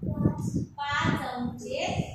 Quatro, quatro, um, dois.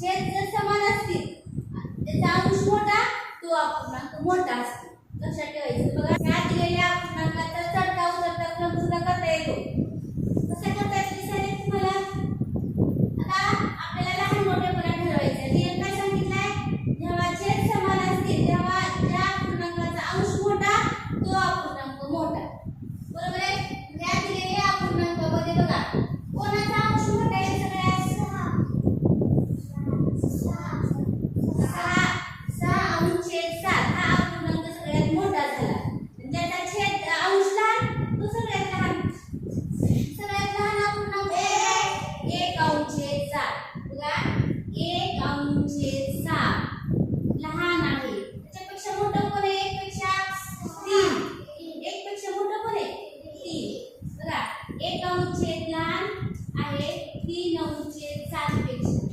छेद जर समान असतील त्याचा अंश मोठा तो अपूर्णांक मोठा असतो लक्षात ठेवायचं. बघा ह्या दिलेल्या अपूर्णांकाचा चढता उतरता क्रम सुद्धा करता येतो. कसा करता येतो दिसायला तुम्हाला? आता आपल्याला लहान मोठेपणा ठरवायचं नियम काय सांगितलाय? जेव्हा छेद समान असतील तेव्हा ज्या अपूर्णांकाचा अंश मोठा तो अपूर्ण मुलगा एक अंशेचा लहान आहे त्याच्यापेक्षा मोठं कोण आहे एक पेक्षा तीन एक पेक्षा मोठं कोण आहे तीन बघा एक अंशेत लहान आहे तीन अंशेत सात पेक्षा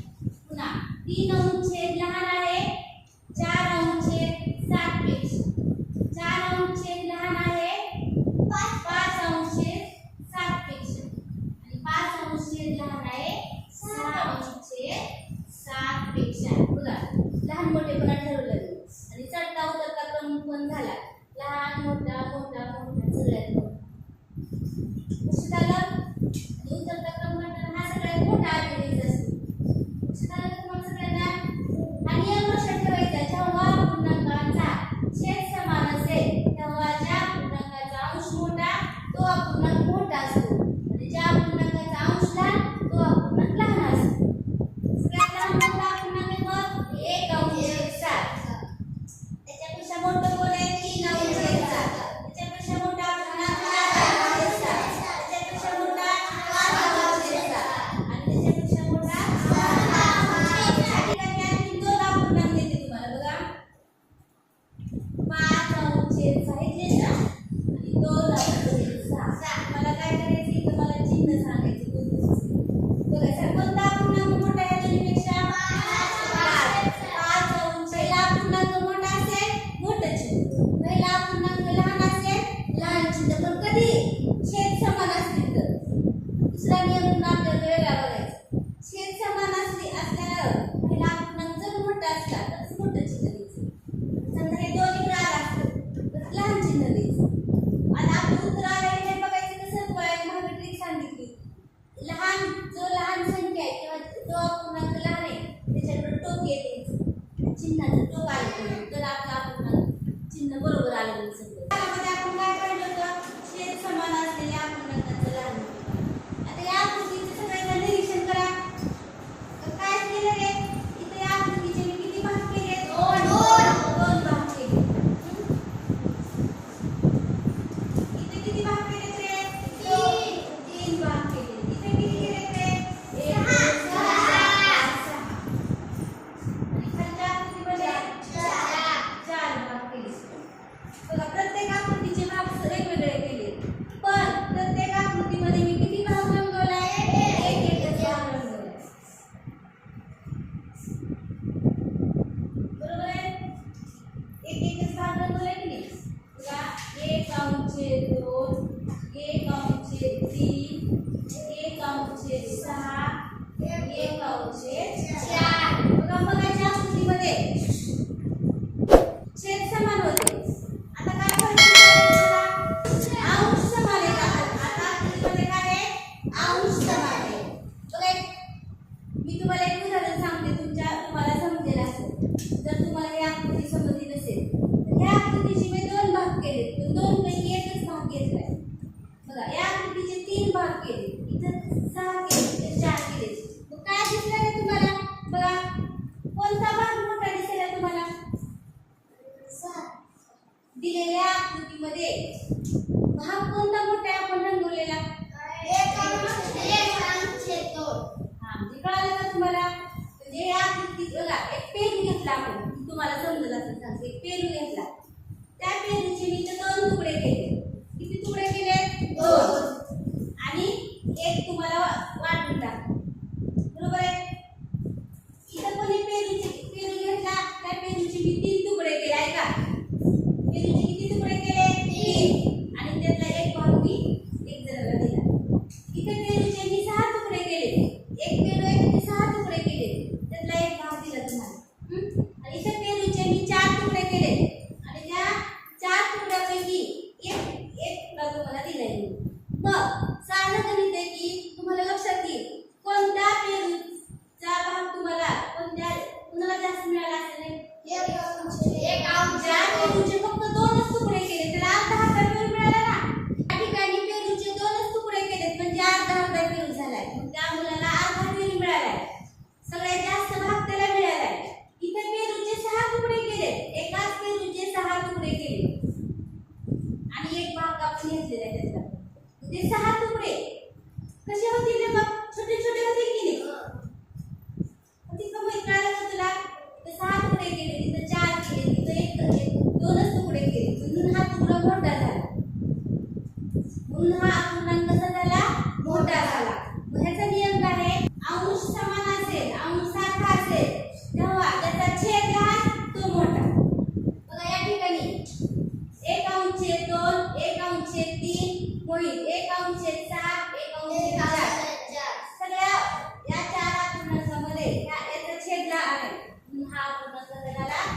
पुन्हा तीन अंशेत लहान आहे चार अंशेत सात पेक्षा चार अंशेत Una दोन म्हणजे कळालं का तुम्हाला? म्हणजे या कृतीत एक पेरू घेतला आपण. तुम्हाला समजलं असेल सांगते एक पेरू घेतला. त्या पेरूचे मी दोन तुकडे केले. किती तुकडे केले? दोन. आणि एक तुम्हाला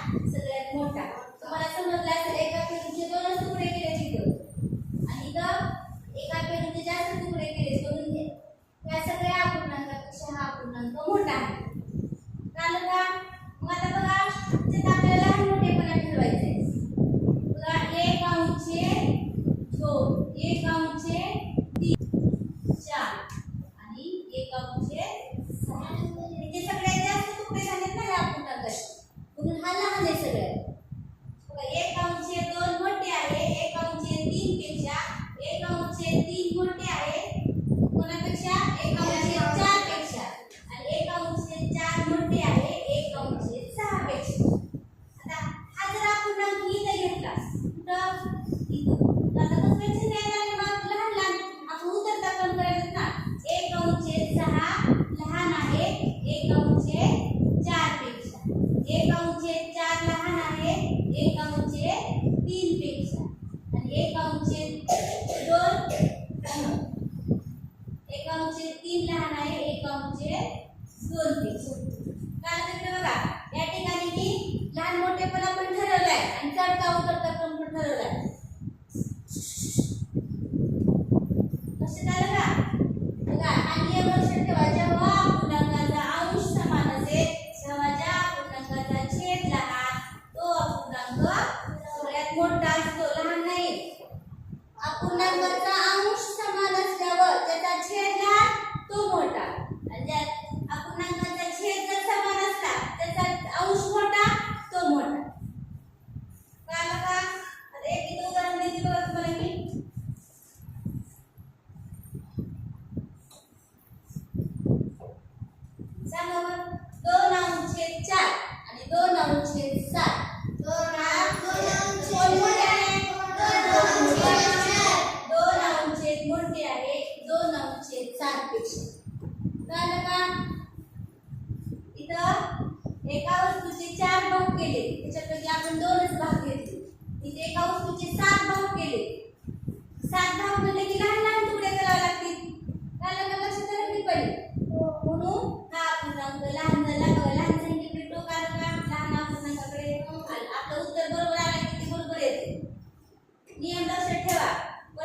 सगळ्यात मोठा. तुम्हाला समजला असेल एका पेरूचे दोनच तुकडे केले तिथं. आणि इथं एका पेरूचे जास्त तुकडे केले म्हणून या सगळ्या अपूर्णांकापेक्षा हा अपूर्णांक मोठा आहे. का? मग बघा त्यात आपल्याला मोठेपणा ठरवायचे बघा एक अंशे दोन एक अंशे तीन चार आणि एक अंशे सहा. हे सगळ्यात जास्त तुकडे झाले మళ్ళీ ఆన్ చేశాడు ఒక ఏ కౌంట్ एका वस्तूचे चार भाग केले. त्याच्यापैकी आपण दोनच भाग घेतले. इथे एका वस्तूचे सात भाग केले.